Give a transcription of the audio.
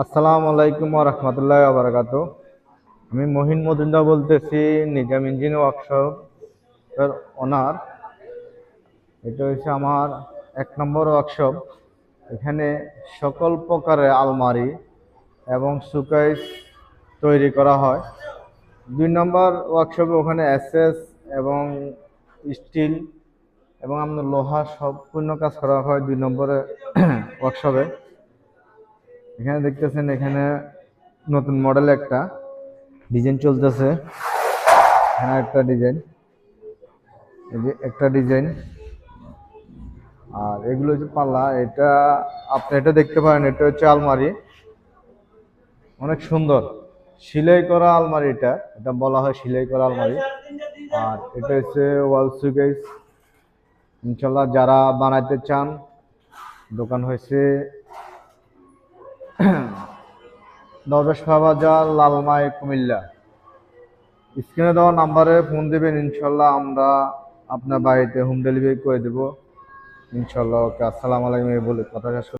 আসসালামু আলাইকুম রহমতুল্লাহ আবরাকাত আমি মহিন মজুমদার বলতেছি, নিজাম ইঞ্জিন ওয়ার্কশপ এর ওনার। এটা হচ্ছে আমার এক নম্বর ওয়ার্কশপ। এখানে সকল প্রকারের আলমারি এবং সুকেস তৈরি করা হয়। দুই নম্বর ওয়ার্কশপে ওখানে এসএস এবং স্টিল এবং আপনার লোহা সম্পূর্ণ কাজ করা হয় দুই নম্বরে ওয়ার্কশপে এখানে দেখতেছেন এখানে নতুন মডেল একটা ডিজাইন চলতেছে। এখানে একটা ডিজাইন এই যে একটা ডিজাইন আর এগুলো হচ্ছে পাল্লা। এটা আপনি এটা দেখতে পারেন, এটা হচ্ছে আলমারি। অনেক সুন্দর। সিলাই করা আলমারি এটা। এটা বলা হয় সিলাই করা আলমারি। আর এটা হচ্ছে ওয়াল সুকেস ইনশাল্লাহ যারা বানাইতে চান, দোকান হয়েছে দরবেশ বাজার লালমাই কুমিল্লা স্ক্রিনে দেওয়া নাম্বারে ফোন দেবেন, ইনশাল্লাহ আমরা আপনার বাড়িতে হোম ডেলিভারি করে দেবো ইনশাল্লাহ, ওকে, আসসালামু আলাইকুম বলে কথা।